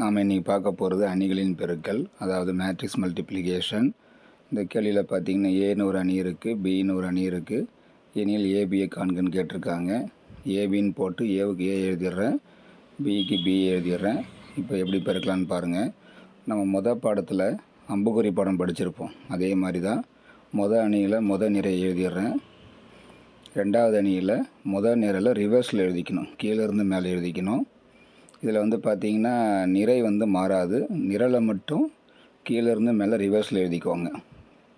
நாம் இன்றைக்கி பார்க்க போகிறது அணிகளின் பெருக்கல் அதாவது மேட்ரிக்ஸ் மல்டிப்ளிகேஷன் இந்த கேள்வியில் பார்த்தீங்கன்னா ஏன்னு ஒரு அணி இருக்குது பின்னு ஒரு அணி இருக்குது எனில் ஏபியை காண்கன்னு கேட்டிருக்காங்க. ஏபின்னு போட்டு ஏவுக்கு ஏ எழுதிடுறேன் பிக்கு பி எழுதிடுறேன். இப்போ எப்படி பெருக்கலான்னு பாருங்கள் நம்ம மொதல் பாடத்தில் அம்புக்குறி பாடம் படிச்சிருப்போம். அதே மாதிரி தான் மொதல் அணியில் மொதல் நிறை எழுதிடுறேன். ரெண்டாவது அணியில் முதல் நிறையில் ரிவர்ஸில் எழுதிக்கணும். கீழேருந்து மேலே எழுதிக்கணும். இதில் வந்து பார்த்திங்கன்னா நிறை வந்து மாறாது. நிரலை மட்டும் கீழேருந்து மேலே ரிவர்ஸில் எழுதிக்கோங்க.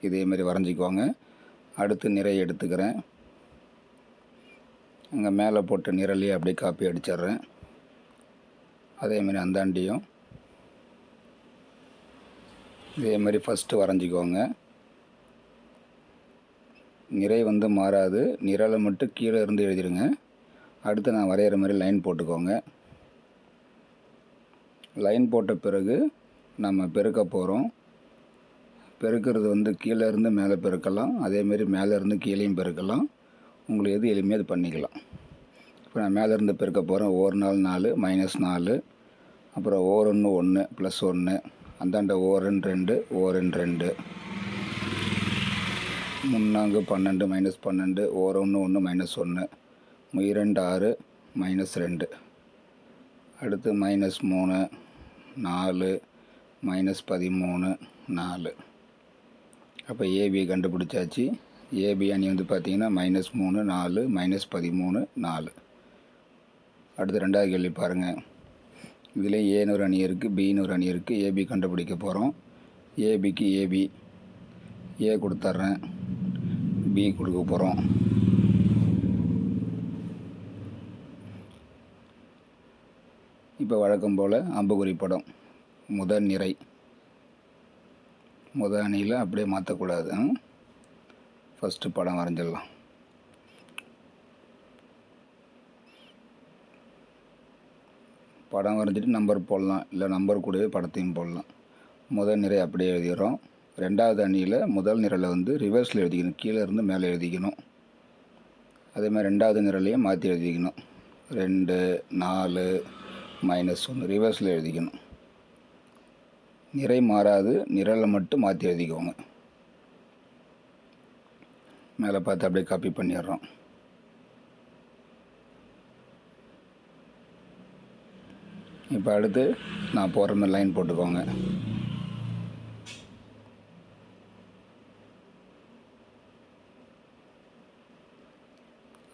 இதேமாரி வரைஞ்சிக்கோங்க. அடுத்து நிறை எடுத்துக்கிறேன். அங்கே மேலே போட்ட நிரலையே அப்படியே காப்பி அடிச்சிட்றேன். அதேமாரி அந்தாண்டியும். இதேமாரி ஃபஸ்ட்டு வரைஞ்சிக்கோங்க. நிறை வந்து மாறாது. நிரலை மட்டும் கீழே இருந்து எழுதிடுங்க. அடுத்து நான் வரைகிற மாதிரி லைன் போட்டுக்கோங்க. லைன் போட்ட பிறகு நம்ம பெருக்க போகிறோம் பெருக்கிறது வந்து கீழே இருந்து மேலே பெருக்கலாம். அதேமாரி மேலே இருந்து கீழேயும் பெருக்கலாம். உங்களுக்கு எது எளிமையாக அது பண்ணிக்கலாம். இப்போ நான் மேலேருந்து பெருக்க போகிறேன் ஓர் நாள் நாலு மைனஸ் நாலு. அப்புறம் ஓர் ஒன்று ஒன்று ப்ளஸ் ஒன்று. அந்தாண்ட ஓரன் ரெண்டு ஓரன் ரெண்டு முன்னாங்கு பன்னெண்டு மைனஸ் பன்னெண்டு. ஓர் ஒன்று ஒன்று மைனஸ் ஒன்று. இரண்டு ஆறு மைனஸ் ரெண்டு. அடுத்து மைனஸ் மூணு. நாலு மைனஸ் பதிமூணு நாலு. அப்போ ஏபி கண்டுபிடிச்சாச்சு. ஏபி அணி வந்து பார்த்திங்கன்னா மைனஸ் மூணு நாலு மைனஸ் பதிமூணு நாலு. அடுத்து ரெண்டாவது கேள்வி பாருங்கள் இதில் ஏன்னு ஒரு அணி இருக்குது பின்னு ஒரு அணி இருக்குது ஏபி கண்டுபிடிக்க போகிறோம் ஏபிக்கு ஏபி ஏ கொடுத்துட்றேன் பி கொடுக்க போகிறோம் இப்போ வழக்கம் போல் அம்புகுறி படம் முதல் நிறை. முதல் அணியில் அப்படியே மாற்றக்கூடாது ஃபஸ்ட்டு படம் வரைஞ்சிடலாம். படம் வரைஞ்சிட்டு நம்பர் போடலாம். இல்லை நம்பர் கூடவே படத்தையும் போடலாம். முதல் நிறை அப்படியே எழுதிடுறோம். ரெண்டாவது அணியில் முதல் நிரலை வந்து ரிவர்ஸில் எழுதிக்கணும். கீழே இருந்து மேலே எழுதிக்கணும். அதேமாதிரி ரெண்டாவது நிரலையும் மாற்றி எழுதிக்கணும். ரெண்டு நாலு மைனஸ் ஒன்று ரிவர்ஸில் எழுதிக்கணும். நிறை மாறாது நிரலை மட்டும் மாற்றி எழுதிக்கோங்க. மேலே பார்த்து அப்படியே காப்பி பண்ணிடுறோம். இப்போ அடுத்து நான் போகிற மாதிரி லைன் போட்டுக்கோங்க.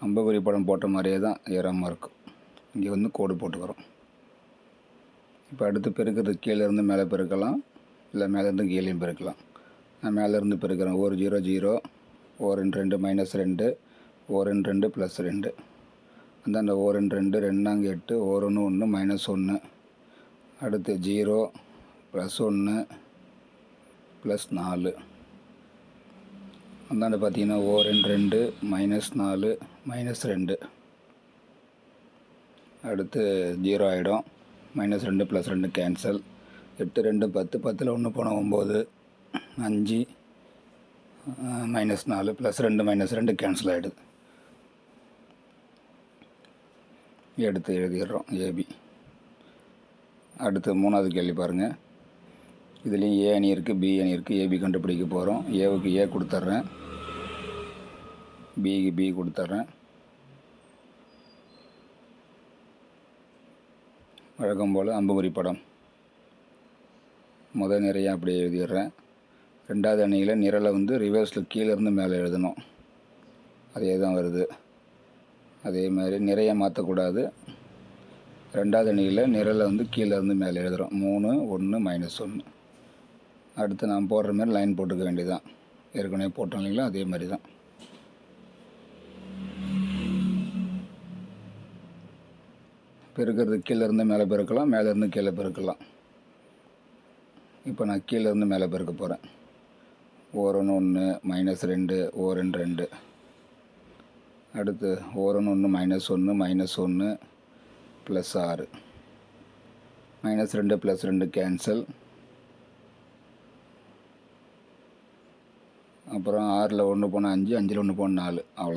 அம்பகுரி படம் போட்ட மாதிரியே தான் ஏறாமல் இருக்கும். இங்கே வந்து கோடு போட்டுக்கிறோம். இப்போ அடுத்து பெருக்கிறது கீழேருந்து மேலே பெருக்கலாம் இல்லை மேலேருந்து கீழேயும் பெருக்கலாம். நான் மேலேருந்து பெருக்கிறேன். ஒரு ஜீரோ ஜீரோ ஓ ரெண்டு ரெண்டு மைனஸ் ரெண்டு ஓ ரெண்டு ரெண்டு ப்ளஸ் ரெண்டு. அந்தாண்ட ஓ ரெண்டு ரெண்டு ரெண்டாங்க எட்டு ஓரன்னு ஒன்று ஒன்று மைனஸ் ஒன்று. அடுத்து ஜீரோ ப்ளஸ் ஒன்று ப்ளஸ் நாலு. அந்தாண்ட பார்த்தீங்கன்னா ஓ ரெண்டு ரெண்டு மைனஸ் நாலு மைனஸ் ரெண்டு. அடுத்து ஜீரோ ஆகிடும் மைனஸ் ரெண்டு ப்ளஸ் ரெண்டு கேன்சல் எட்டு ரெண்டு பத்து பத்தில் ஒன்று போனால் ஒம்பது அஞ்சு மைனஸ் நாலு ப்ளஸ் ரெண்டு மைனஸ் ரெண்டு கேன்சல் ஆகிடுது எடுத்து எழுதிடுறோம் ஏபி அடுத்து மூணாவது கேள்வி பாருங்கள் இதுலேயும் ஏ அணி இருக்குது பி அணி இருக்குது ஏபி கண்டுபிடிக்க போகிறோம் ஏவுக்கு ஏ கொடுத்துட்றேன். பிக்கு பி கொடுத்துட்றேன். வழக்கம் போல் அம்புகுறி படம். முதல் நிறைய அப்படியே எழுதிடுறேன். ரெண்டாவது அணியில் நிரலை வந்து ரிவர்ஸில் கீழேருந்து மேலே எழுதணும். அதே தான் வருது. அதே மாதிரி நிறைய மாற்றக்கூடாது. ரெண்டாவது அணியில் நிரலை வந்து கீழேருந்து மேலே எழுதுகிறோம் மூணு ஒன்று மைனஸ் ஒன்று அடுத்து நான் போடுற மாதிரி லைன் போட்டுக்க வேண்டியதான் ஏற்கனவே போட்டோம் இல்லைங்களா? அதே மாதிரி தான். பெருக்கிறது கீழேருந்து மேலே பெருக்கலாம் மேலேருந்து கீழே பெருக்கலாம். இப்போ நான் கீழேருந்து மேலே பெருக்க போகிறேன் ஓரன் ஒன்று மைனஸ் ரெண்டு ஓரன் ரெண்டு. அடுத்து ஓரன் ஒன்று மைனஸ் ஒன்று மைனஸ் ஒன்று ப்ளஸ் ஆறு. மைனஸ் ரெண்டு ப்ளஸ் ரெண்டு கேன்சல் அப்புறம் ஆறில் ஒன்று போனால் அஞ்சு அஞ்சில் ஒன்று போனால் நாலு. அவ்வளோ